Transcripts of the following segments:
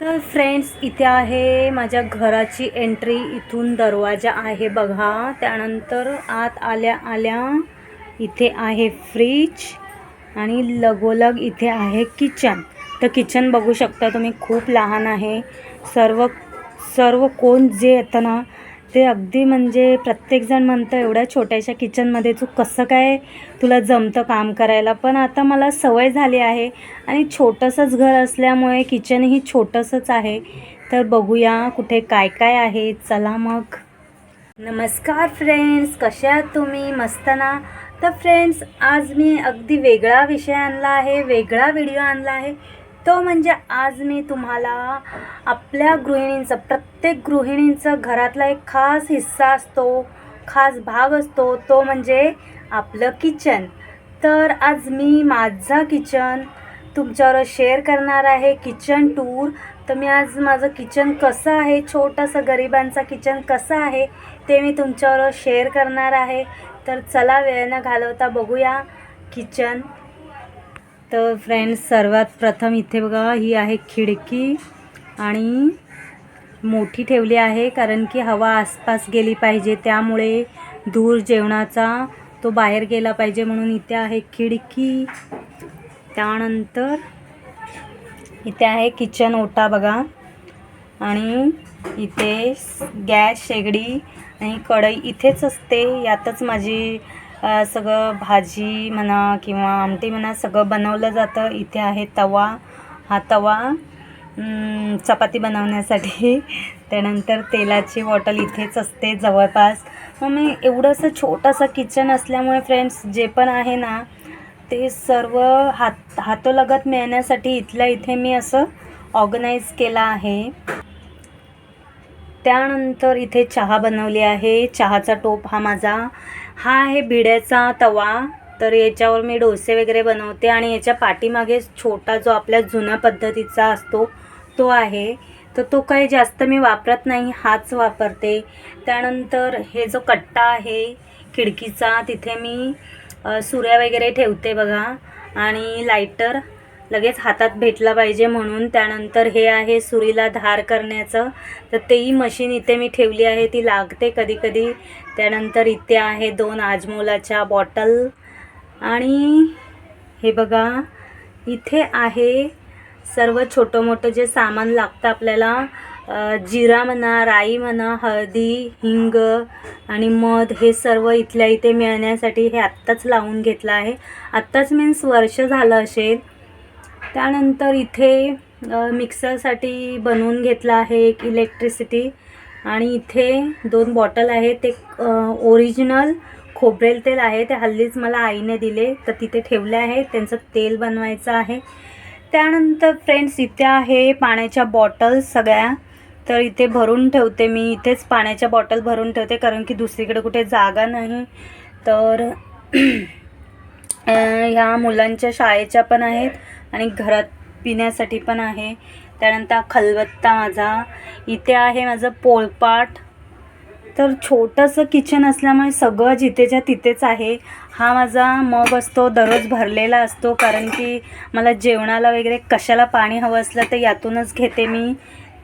तर फ्रेंड्स इथे आहे माझ्या घराची एंट्री इथून दरवाजा आहे बघा. त्यानंतर आत आल्या आल्या इथे आहे फ्रीज आणि लगोलग इथे आहे किचन तर किचन बघू शकता तुम्ही खूप लहान आहे. सर्व सर्व कोण जे येतं ना ते अगदी म्हणजे प्रत्येकजण म्हणतं एवढ्या छोट्याशा किचनमध्ये तू कसं काय तुला जमतं काम करायला? पण आता मला सवय झाली आहे आणि छोटंसंच घर असल्यामुळे किचनही छोटंसंच आहे. तर बघूया कुठे काय काय आहे. चला मग. नमस्कार फ्रेंड्स कशा आहात तुम्ही? मस्त ना? तर फ्रेंड्स आज मी अगदी वेगळा विषय आणला आहे वेगळा व्हिडिओ आणला आहे. तो म्हणजे आज मी तुम्हाला आपल्या गृहिणींचं प्रत्येक गृहिणींचं घरातला एक खास हिस्सा असतो खास भाग असतो तो म्हणजे आपलं किचन. तर आज मी माझा किचन तुमच्यावर शेअर करणार आहे किचन टूर. तर मी आज माझं किचन कसं आहे छोटंसं गरिबांचं किचन कसं आहे ते मी तुमच्यावर शेअर करणार आहे. तर चला वेळ न घालवता बघूया किचन तर फ्रेंड्स सर्वात प्रथम इथे बघा ही आहे खिडकी आणि मोठी ठेवली आहे कारण की हवा आसपास गेली पाहिजे. त्यामुळे धूर जेवणाचा तो बाहेर गेला पाहिजे म्हणून इथे आहे खिडकी. त्यानंतर इथे आहे किचन ओटा बघा. आणि इथे गॅस शेगडी आणि कढई इथेच असते. यातच माझी सगळं भाजी म्हणा किंवा आमटी म्हणा सगळं बनवलं जातं. इथे आहे तवा. हा तवा चपाती बनवण्यासाठी. त्यानंतर तेलाची बॉटल इथेच असते जवळपास. मग मी एवढंसं छोटंसं किचन असल्यामुळे फ्रेंड्स जे पण आहे ना ते सर्व हात हातोलगत मिळण्यासाठी इथल्या इथे मी असं ऑर्गनाईज केलं आहे. त्यानंतर इथे चहा बनवली आहे. चहाचा टोप हा माझा. हा आहे भिड्याचा तवा. तर याच्यावर मी डोसे वगैरे बनवते आणि याच्या पाठीमागे छोटा जो आपल्या जुन्या पद्धतीचा असतो तो आहे. तर तो काही जास्त मी वापरत नाही हाच वापरते. त्यानंतर हे जो कट्टा आहे खिडकीचा तिथे मी सूर्या सुऱ्या वगैरे ठेवते बघा. आणि लायटर लगेच हातात भेटला पाहिजे म्हणून. त्यानंतर हे आहे सुरीला धार करण्याचं. तर तेही मशीन इथे मी ठेवली आहे. ती लागते कधी कधी त्यानंतर इथे आहे दोन आजमोलाच्या बॉटल. आणि हे बघा इथे आहे सर्व छोटं मोठं जे सामान लागतं आपल्याला. जिरा म्हणा राई म्हणा हळदी हिंग आणि मध हे सर्व इथल्या इथे मिळण्यासाठी हे आत्ताच लावून घेतलं आहे. आत्ताच मीन्स वर्ष झालं असेल. त्यानंतर इथे मिक्सरसाठी बनवून घेतलं आहे एक इलेक्ट्रिसिटी आणि इथे दोन बॉटल आहेत. ते ओरिजिनल खोबरेल तेल आहे. ते हल्लीच मला आईने दिले तर तिथे ठेवले आहे. त्यांचं तेल बनवायचं आहे. त्यानंतर फ्रेंड्स इथे आहे पाण्याच्या बॉटल सगळ्या. तर इथे भरून ठेवते मी. इथेच पाण्याच्या बॉटल भरून ठेवते कारण की दुसरीकडे कुठे जागा नाही. तर ह्या मुलांच्या शाळेच्या पण आहेत. आणि घरात पिण्यासाठी पण आहे. त्यानंतर खलबत्ता माझा. इथे आहे माझं पोळपाट. तर छोटंसं किचन असल्यामुळे सगळं जिथेच्या तिथेच आहे. हा माझा मग असतो दररोज भरलेला असतो. कारण की मला जेवणाला वगैरे कशाला पाणी हवं असलं तर यातूनच घेते मी.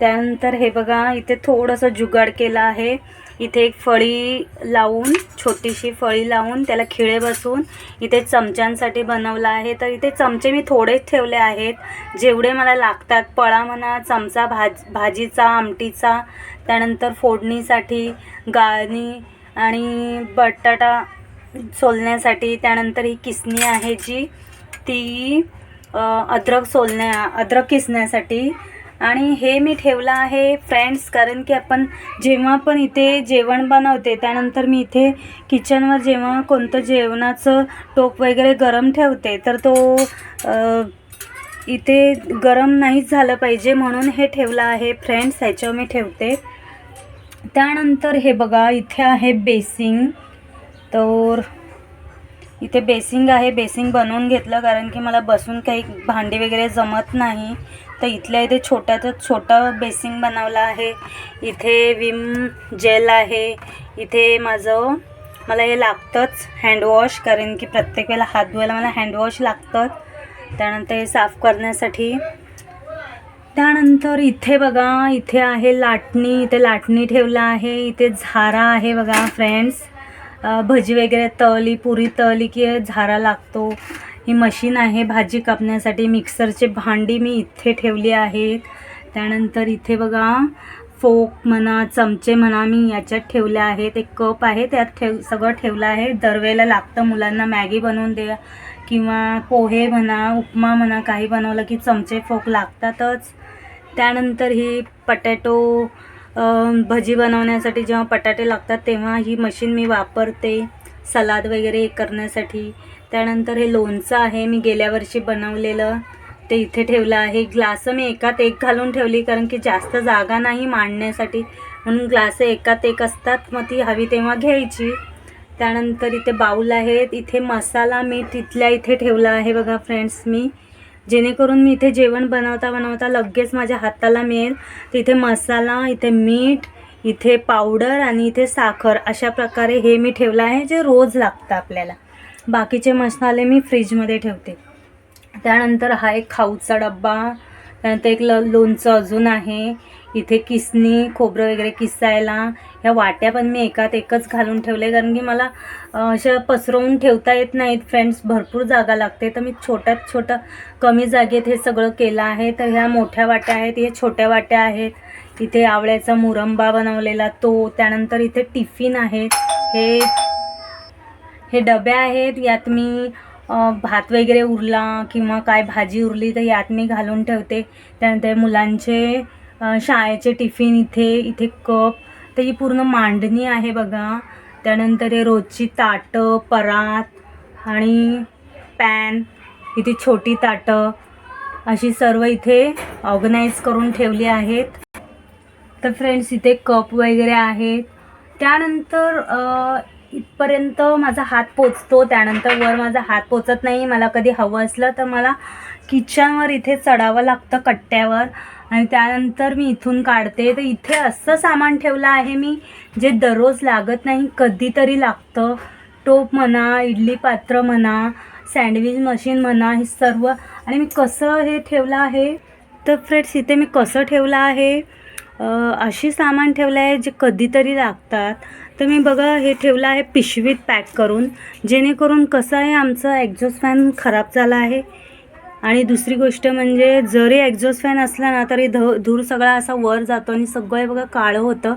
त्यानंतर हे बघा इथे थोडंसं जुगाड केलं आहे. इथे एक फळी लावून छोटीशी फळी लावून त्याला खिळे बसून इथे चमच्यांसाठी बनवलं आहे. तर इथे चमचे मी थोडेच ठेवले आहेत. जेवढे मला लागतात पळा म्हणा चमचा भाज भाजीचा आमटीचा त्यानंतर फोडणीसाठी गाळणी आणि बटाटा सोलण्यासाठी त्यानंतर ही किसणी आहे जी ती अद्रक सोलण्या अद्रक किसण्यासाठी आणि हे मी ठेवलं आहे फ्रेंड्स कारण की आपण जेव्हा पण इथे जेवण बनवते त्यानंतर मी इथे किचनवर जेव्हा कोणतं जेवणाचं टोप वगैरे गरम ठेवते तर तो इथे गरम नाहीच झालं पाहिजे म्हणून हे ठेवलं आहे फ्रेंड्स ह्याच्यावर मी ठेवते. त्यानंतर हे बघा इथे आहे बेसिंग. तर इथे बेसिंग आहे बेसिंग बनवून घेतलं कारण की मला बसून काही भांडी वगैरे जमत नाही. तर इथल्या इथे छोट्यातच छोटं बेसिंग बनवलं आहे. इथे विम जेल आहे. इथे माझं मला हे लागतंच हँडवॉश कारण की प्रत्येक वेळेला हात धुवायला मला हँडवॉश लागतं त्यानंतर हे साफ करण्यासाठी त्यानंतर इथे बघा इथे आहे लाटणी इथे लाटणी ठेवलं आहे इथे झारा आहे बघा फ्रेंड्स भजी वगैरे तळली पुरी तळली की झारा लागतो. ही मशीन आहे भाजी कापण्यासाठी. मिक्सरचे भांडी मी इथे ठेवली आहेत. त्यानंतर इथे बघा फोक म्हणा चमचे म्हणा मी याच्यात ठेवले आहेत. एक कप आहे त्यात ठेव सगळं ठेवलं आहे. दरवेळेला लागतं मुलांना मॅगी बनवून द्या किंवा पोहे म्हणा उपमा म्हणा काही बनवलं की चमचे फोक लागतातच. त्यानंतर ही पटॅटो भजी बनवण्यासाठी जेव्हा बटाटे लागतात तेव्हा ही मशीन मी वापरते. सलाद वगैरे करण्यासाठी. त्यानंतर हे लोणचं आहे मी गेल्या वर्षी बनवलेलं. ते इथे ठेवलं आहे. ग्लास मी एकात एक घालून ठेवली कारण की जास्त जागा नाही मांडण्यासाठी. म्हणून ग्लास एकात एक असतात मग ती हवी तेव्हा घ्यायची. त्यानंतर इथे बाऊल आहेत. इथे मसाला मी तिथल्या इथे ठेवला आहे बघा फ्रेंड्स मी. जेणेकरून मी इथे जेवण बनवता बनवता लगेच माझ्या हाताला मिळेल. तर इथे मसाला इथे मीठ इथे पावडर आणि इथे साखर अशा प्रकारे हे मी ठेवलं आहे जे रोज लागतं आपल्याला. बाकीचे मसाले मी फ्रीजमध्ये ठेवते. त्यानंतर हा एक खाऊचा डब्बा त्यानंतर एक ल लोणचं अजून आहे. इथे किसणी खोबरं वगैरे किसायला. ह्या वाट्या पण मी एकात एकच घालून ठेवले कारण की मला अशा पसरवून ठेवता येत नाहीत. फ्रेंड्स भरपूर जागा लागते. तर मी छोट्यात छोटं कमी जागेत हे सगळं केलं आहे. तर ह्या मोठ्या वाट्या आहेत ह्या छोट्या वाट्या आहेत. इथे आवळ्याचा मुरंबा बनवलेला तो. त्यानंतर इथे टिफिन आहेत. हे हे डबे आहेत यात मी भात वगैरे उरला किंवा काय भाजी उरली तर यात मी घालून ठेवते. त्यानंतर मुलांचे शाळेचे टिफिन इथे इथे कप तर ही पूर्ण मांडणी आहे बघा. त्यानंतर हे रोजची ताटं परात आणि पॅन इथे छोटी ताटं अशी सर्व इथे ऑर्गनाईज करून ठेवली आहेत. तर फ्रेंड्स इथे कप वगैरे आहेत. त्यानंतर इथपर्यंत माझा हात पोचतो त्यानंतर वर माझा हात पोचत नाही. मला कधी हवं असलं तर मला किचनवर इथे चढावं लागतं कट्ट्यावर. आणि त्यानंतर मी इथून काढते. तर इथे असं सामान ठेवलं आहे मी जे दररोज लागत नाही कधीतरी लागतं. टोप म्हणा इडली पात्र म्हणा सँडविच मशीन म्हणा हे सर्व. आणि मी कसं हे ठेवलं आहे? तर फ्रेंड्स इथे मी कसं ठेवलं आहे? अशी सामान ठेवलं आहे जे कधीतरी लागतात. तर मी बघा हे ठेवलं आहे पिशवीत पॅक करून. जेणेकरून कसं आहे आमचं एक्झॉस्ट फॅन खराब झाला आहे. आणि दुसरी गोष्ट म्हणजे जरी एक्झॉस्ट फॅन असला ना तरी ध धूर सगळा असा वर जातो आणि सगळं हे बघा काळं होतं.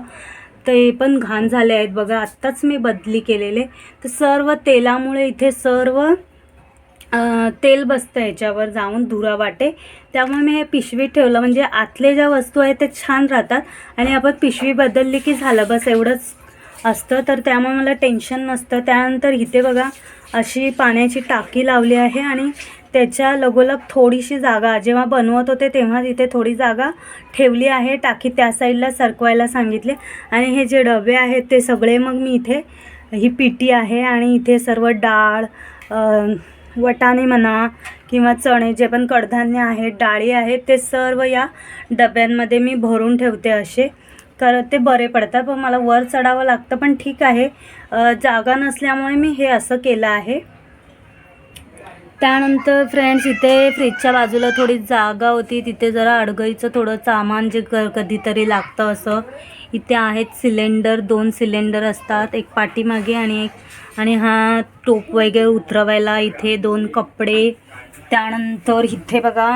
तर हे पण घाण झाले आहेत. बघा आत्ताच मी बदली केलेले. तर सर्व तेलामुळे इथे सर्व तेल बसतं ह्याच्यावर जाऊन धुरा वाटे त्यामुळे मी हे पिशवीत ठेवलं. म्हणजे आतले ज्या वस्तू आहेत ते छान राहतात. आणि आपण पिशवी बदलली की झालं. बस एवढंच. असतं तर त्यामुळे मला टेन्शन नसतं. त्यानंतर इथे बघा अशी पाण्याची टाकी लावली आहे आणि त्याच्या लगोलग थोडीशी जागा जेव्हा बनवत होते तेव्हा तिथे थोडी जागा ठेवली आहे. टाकी त्या साईडला सरकवायला सांगितले. आणि हे जे डबे आहेत ते सगळे मग मी इथे ही पिटी आहे आणि इथे सर्व डाळ वटाणे म्हणा किंवा चणे जे पण कडधान्य आहेत डाळी आहेत ते सर्व या डब्यांमध्ये मी भरून ठेवते असे. तर ते बरे पडतात. पण मला वर चढावं लागतं पण ठीक आहे. जागा नसल्यामुळे मी हे असं केलं आहे. त्यानंतर फ्रेंड्स इथे फ्रीजच्या बाजूला थोडी जागा होती. तिथे जरा अडगळीचं थोडं सामान जे क कधीतरी लागतं असं. इथे आहेत सिलेंडर दोन सिलेंडर असतात. एक पाठीमागे आणि एक आणि हा टोप वगैरे उतरवायला इथे दोन कपडे. त्यानंतर इथे बघा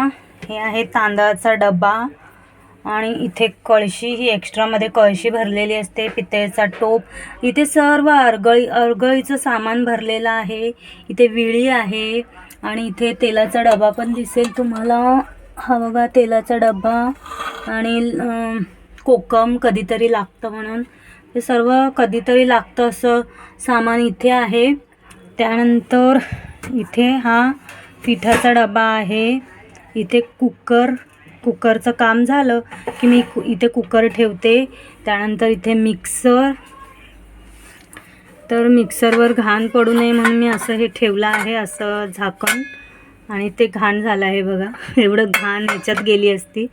हे आहे तांदळाचा डबा आणि इथे कळशी ही एक्स्ट्रामध्ये कळशी भरलेली असते पितळेचा टोप. इथे सर्व अर्गळी अर्गळीचं सामान भरलेलं आहे. इथे विळी आहे आणि इथे तेलाचा डबा पण दिसेल तुम्हाला. हा बघा तेलाचा डबा आणि कोकम कधीतरी लागतं म्हणून. हे सर्व कधीतरी लागतं असं सामान इथे आहे. त्यानंतर इथे हा पिठाचा डबा आहे. इथे कुकर कुकरचं काम झालं की मी कु- इथे कुकर ठेवते त्यानंतर इथे मिक्सर. तर मिक्सरवर घाण पडू नये म्हणून मी असं हे ठेवलं आहे असं झाकण. आणि ते घाण झालं आहे बघा एवढं घाण याच्यात गेली असती.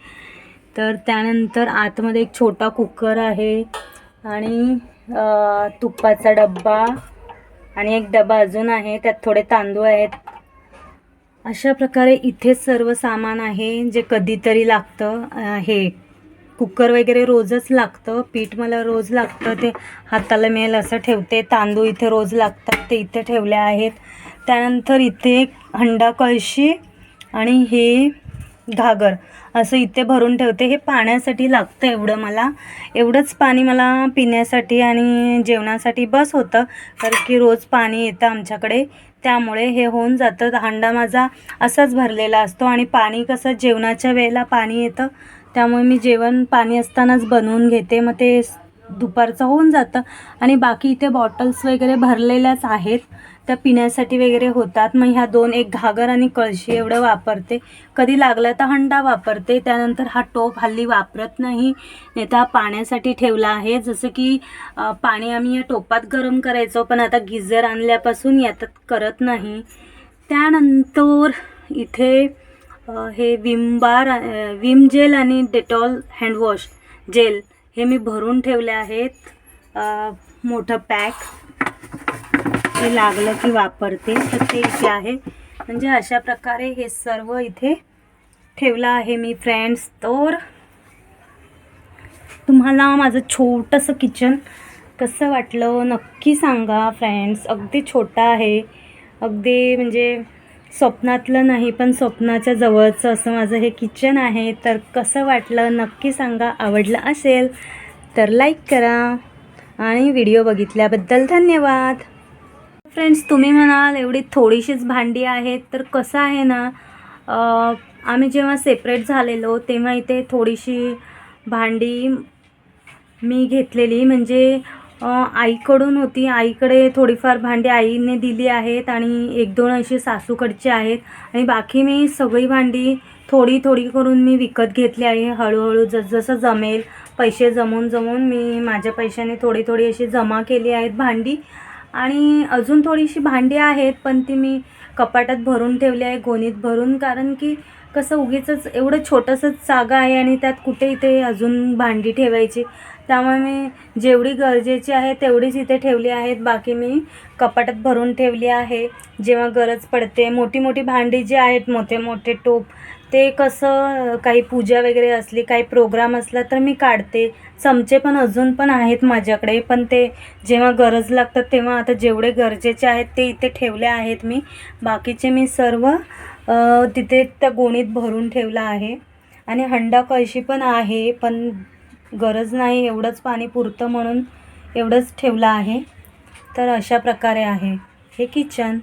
तर त्यानंतर आतमध्ये एक छोटा कुकर आहे आणि तुपाचा डब्बा. आणि एक डबा अजून आहे त्यात थोडे तांदूळ आहेत. अशा प्रकारे इथे सर्व सामान आहे जे कधीतरी लागतं हे. कुकर वगैरे रोजच लागतं पीठ मला रोज लागतं ते हाताला मिळेल असं ठेवते. तांदूळ इथे रोज लागतात ते इथे ठेवले आहेत. त्यानंतर इथे हंडा कळशी आणि हे घागर असं इथे भरून ठेवते. हे पाण्यासाठी लागतं एवढं मला. एवढंच पाणी मला पिण्यासाठी आणि जेवणासाठी बस होतं कारण की रोज पाणी येतं आमच्याकडे. त्यामुळे हे होऊन जातं. हांडा माझा असाच भरलेला असतो आणि पाणी कसं जेवणाच्या वेळेला पाणी येतं त्यामुळे मी जेवण पाणी असतानाच बनवून घेते. मग ते दुपारचं होऊन जातं. आणि बाकी इथे बॉटल्स वगैरे भरलेल्याच आहेत. त्या पिण्यासाठी वगैरे होतात. मग ह्या दोन एक घागर आणि कळशी एवढं वापरते. कधी लागला तर हंडा वापरते. त्यानंतर हा टोप हल्ली वापरत नाही. नाही तर हा पाण्यासाठी ठेवला आहे. जसं की पाणी आम्ही या टोपात गरम करायचो पण आता गिझर आणल्यापासून यातात करत नाही. त्यानंतर इथे हे विम बार विम जेल आणि डेटॉल हँडवॉश जेल हे मी भरून ठेवले आहेत. मोठं पॅक. ते लागलं की वापरते. तर ते इथे आहे. म्हणजे अशा प्रकारे हे सर्व इथे ठेवलं आहे मी फ्रेंड्स तर तुम्हाला माझं छोटंसं किचन कसं वाटलं नक्की सांगा फ्रेंड्स अगदी छोटं आहे. अगदी म्हणजे स्वप्नातलं नाही पण स्वप्नाच्या जवळचं असं माझं हे किचन आहे. तर कसं वाटलं नक्की सांगा. आवडलं असेल तर लाईक करा. आणि व्हिडिओ बघितल्याबद्दल धन्यवाद. फ्रेंड्स तुम्ही म्हणाल एवढी थोडीशीच भांडी आहेत तर कसं आहे ना आम्ही जेव्हा सेपरेट झालेलो तेव्हा इथे थोडीशी भांडी मी घेतलेली. म्हणजे आईकडून होती. आईकडे थोडीफार भांडी आईने दिली आहेत आणि एक दोन अशी सासूकडची आहेत. आणि बाकी मी सगळी भांडी थोडी थोडी करून मी विकत घेतली आहे. हळूहळू जसजसं जमेल पैसे जमून जमून मी माझ्या पैशाने थोडी थोडी अशी जमा केली आहेत भांडी. आणि अजून थोडीशी भांडी आहेत पण ती मी कपाटात भरून ठेवली आहे गोणीत भरून कारण की कसं उगीच एवढं छोटंसंच जागा आहे आणि त्यात कुठे इथे अजून भांडी ठेवायची. त्यामुळे मी जेवढी गरजेची आहे तेवढीच इथे ठेवली आहेत. बाकी मी कपाटात भरून ठेवली आहे. जेव्हा गरज पडते मोठी मोठी भांडी जी आहेत मोठे मोठे टोप ते कसं काही पूजा वगैरे असली काही प्रोग्राम असला तर मी काढते. चमचे पण अजून पण आहेत माझ्याकडे पण ते जेव्हा गरज लागतात तेव्हा आता जेवढे गरजेचे आहेत ते इथे ठेवले आहेत मी. बाकीचे मी सर्व तिथे त्या गोणीत भरून ठेवलं आहे. आणि हंडा कळशी पण आहे पण गरज नाही एवढंच पाणी पुरतं म्हणून एवढंच ठेवलं आहे. तर अशा प्रकारे आहे. हे किचन.